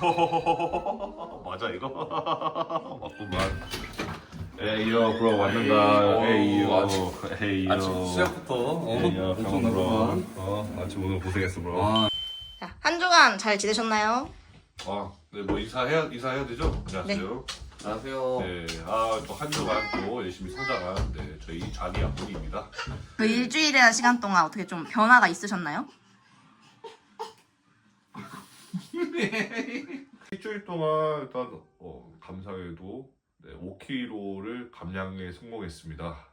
맞아 이거? 맞구만. 에이요 브로 왔는가? 에이요 에이요. 아침 시작부터 어, 브로. 어 아침 오늘 고생했어 브로. 아, 자, 한 주간 잘 지내셨나요? 아, 네, 뭐 인사해야 인사해야 되죠? 안녕하세요. 안녕하세요. 네, 아, 또 한 주간 또 열심히 성장한 네, 저희 자기 아버님입니다. 그 일주일이라는 시간 동안 어떻게 좀 변화가 있으셨나요? 일주일 동안 일단 어, 감사하게도 네, 5kg를 감량에 성공했습니다.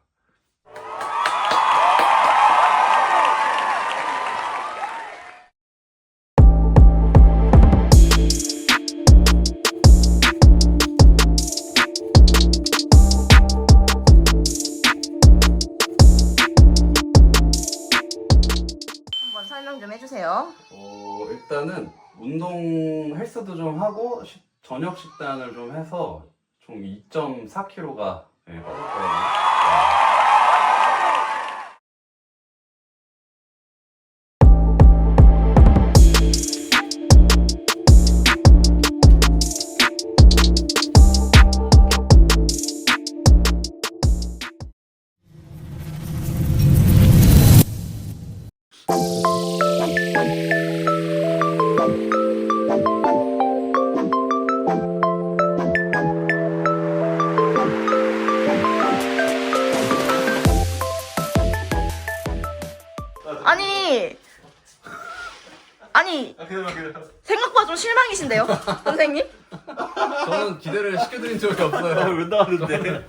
한번 설명 좀 해주세요. 어, 일단은 운동 헬스도 좀 하고 시- 저녁 식단을 좀 해서 총 2.4kg가 네, 빠졌거든요. 아니, 아니 생각보다 좀 실망이신데요, 선생님? 저는 기대를 시켜드린 적이 없어요. 왜 나왔는데? 저는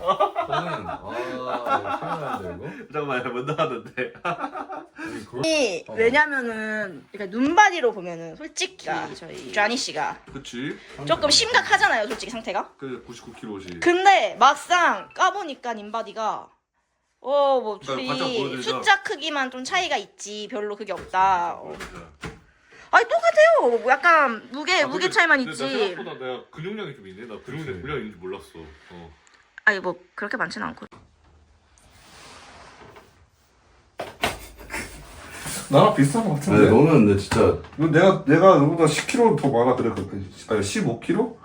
아, 이거 이거? 잠깐만, 왜 나왔는데? 아니, 어. 왜냐면은 그러니까 눈바디로 보면은 솔직히 저희 쟈니 씨가 그치? 조금 심각하잖아요, 솔직히 상태가. 그 99kg지. 근데 막상 까보니까 인바디가 어 뭐 그러니까 바짝 둘이 보여드리자. 숫자 크기만 좀 차이가 있지 별로 그게 없다. 어. 아니 똑같아요. 뭐 약간 무게 무게 차이만 있지. 생각보다 내가 근육량이 좀 있네. 나 근육량 그치. 근육량 있는지 몰랐어. 어. 아니 뭐 그렇게 많지는 않고. 나랑 비슷한 것 같은데. 네, 너는 근데 진짜 내가 내가 너보다 10kg 더 많아 그래. 아니 15kg?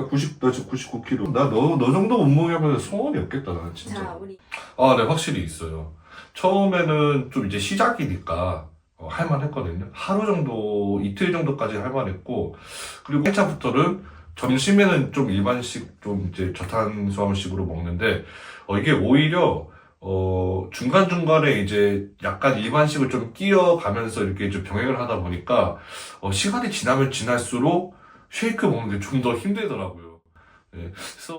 나 90, 나 지금 99kg. 나 너 너 정도 몸무게면 소원이 없겠다 나는 진짜. 우리 아, 네 확실히 있어요. 처음에는 좀 이제 시작이니까 어, 할만했거든요. 하루 정도, 이틀 정도까지 할만했고 그리고 1차부터는 점심에는 좀 일반식 좀 이제 저탄수화물식으로 먹는데 어, 이게 오히려 어, 중간중간에 이제 약간 일반식을 좀 끼어가면서 이렇게 좀 병행을 하다 보니까, 어, 시간이 지나면 지날수록 쉐이크 먹는 게 좀 더 힘들더라고요. 네. 그래서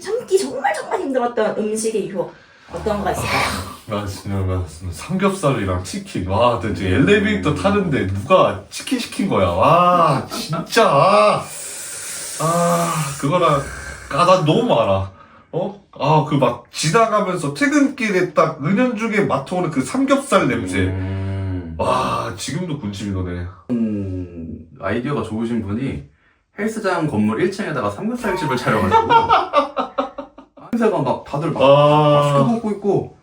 참기 정말 정말 힘들었던 음식의 유혹 어떤 거가 있을까요? 나 진짜 나 삼겹살이랑 치킨 와, 나 이제 엘리베이터 타는데 누가 치킨 시킨 거야. 와, 진짜. 아, 아, 그거랑 까다 너무 많아. 어? 아, 그 막 지나가면서 퇴근길에 딱 은연중에 맡아오는 그 삼겹살 냄새. 음, 와, 지금도 군침이 도네. 음, 아이디어가 좋으신 분이 헬스장 건물 1층에다가 삼겹살집을 차려가지고 냄새가 막 다들 막 맛있게 아, 먹고 있고